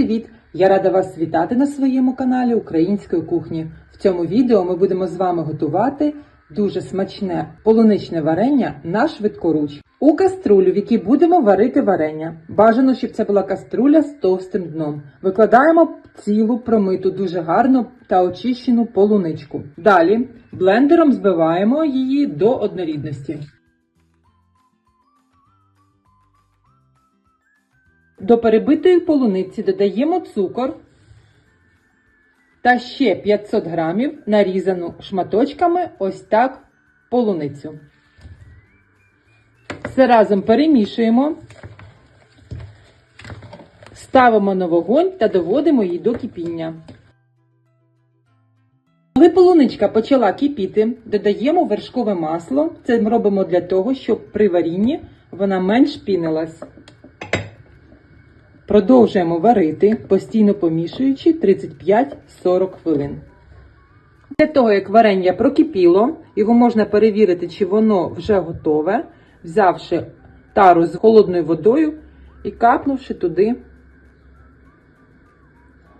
привіт! Я рада вас вітати на своєму каналі Української кухні. В цьому відео ми будемо з вами готувати дуже смачне полуничне варення на швидкоруч. У каструлю, в якій будемо варити варення. Бажано, щоб це була каструля з товстим дном. Викладаємо цілу промиту дуже гарну та очищену полуничку. Далі блендером збиваємо її до однорідності. До перебитої полуниці додаємо цукор та ще 500 грамів нарізану шматочками ось так полуницю. Все разом перемішуємо, ставимо на вогонь та доводимо її до кипіння. Коли полуничка почала кипіти, додаємо вершкове масло. Це робимо для того, щоб при варінні вона менш пінилась. Продовжуємо варити, постійно помішуючи 35-40 хвилин. Після того, як варення прокипіло, його можна перевірити, чи воно вже готове, взявши тару з холодною водою і капнувши туди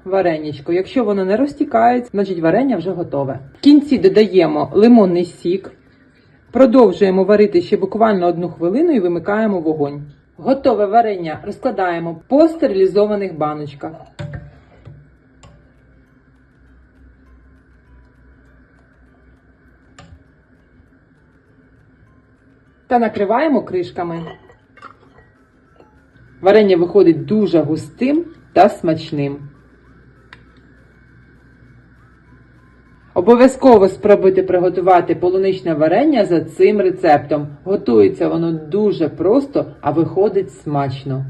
вареничко. Якщо воно не розтікається, значить варення вже готове. В кінці додаємо лимонний сік, продовжуємо варити ще буквально одну хвилину і вимикаємо вогонь. Готове варення розкладаємо по стерилізованих баночках. Та накриваємо кришками. Варення виходить дуже густим та смачним. Обов'язково спробуйте приготувати полуничне варення за цим рецептом. Готується воно дуже просто, а виходить смачно.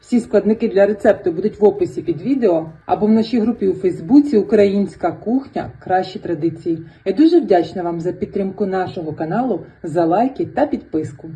Всі складники для рецепту будуть в описі під відео або в нашій групі у Фейсбуці Українська кухня Кращі традиції. Я дуже вдячна вам за підтримку нашого каналу, за лайки та підписку.